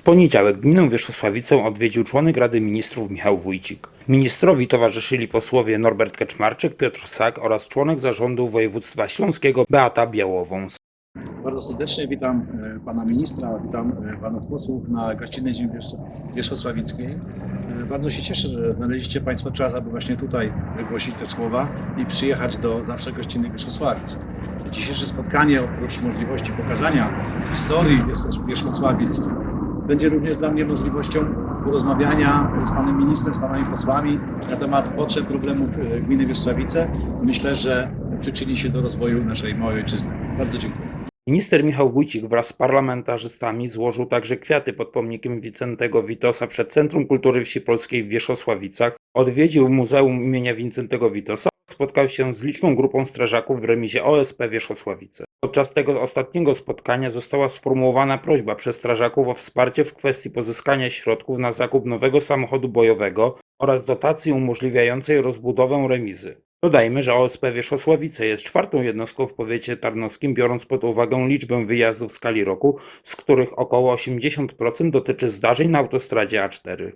W poniedziałek gminę Wierzchosławicę odwiedził członek Rady Ministrów Michał Wójcik. Ministrowi towarzyszyli posłowie Norbert Kaczmarczyk, Piotr Sak oraz członek zarządu województwa śląskiego Beata Białowąs. Bardzo serdecznie witam e, pana ministra, witam e, panów posłów na gościnnej ziemi Wierzch- wierzchosławickiej. E, Bardzo się cieszę, że znaleźliście państwo czas, aby właśnie tutaj wygłosić te słowa i przyjechać do zawsze gościnnych Wierzchosławic. Dzisiejsze spotkanie, oprócz możliwości pokazania historii Wierzchos- Wierzchosławic, będzie również dla mnie możliwością porozmawiania z panem ministrem, z panami posłami na temat potrzeb, problemów e, gminy Wierzchosławice. Myślę, że przyczyni się do rozwoju naszej małej ojczyzny. Bardzo dziękuję. Minister Michał Wójcik wraz z parlamentarzystami złożył także kwiaty pod pomnikiem Wincentego Witosa przed Centrum Kultury Wsi Polskiej w Wierzchosławicach, odwiedził Muzeum imienia Wincentego Witosa, spotkał się z liczną grupą strażaków w remizie OSP Wierzchosławice. Podczas tego ostatniego spotkania została sformułowana prośba przez strażaków o wsparcie w kwestii pozyskania środków na zakup nowego samochodu bojowego oraz dotacji umożliwiającej rozbudowę remizy. Dodajmy, że OSP Wierzchosławice jest czwartą jednostką w powiecie tarnowskim, biorąc pod uwagę liczbę wyjazdów w skali roku, z których około 80% dotyczy zdarzeń na autostradzie A4.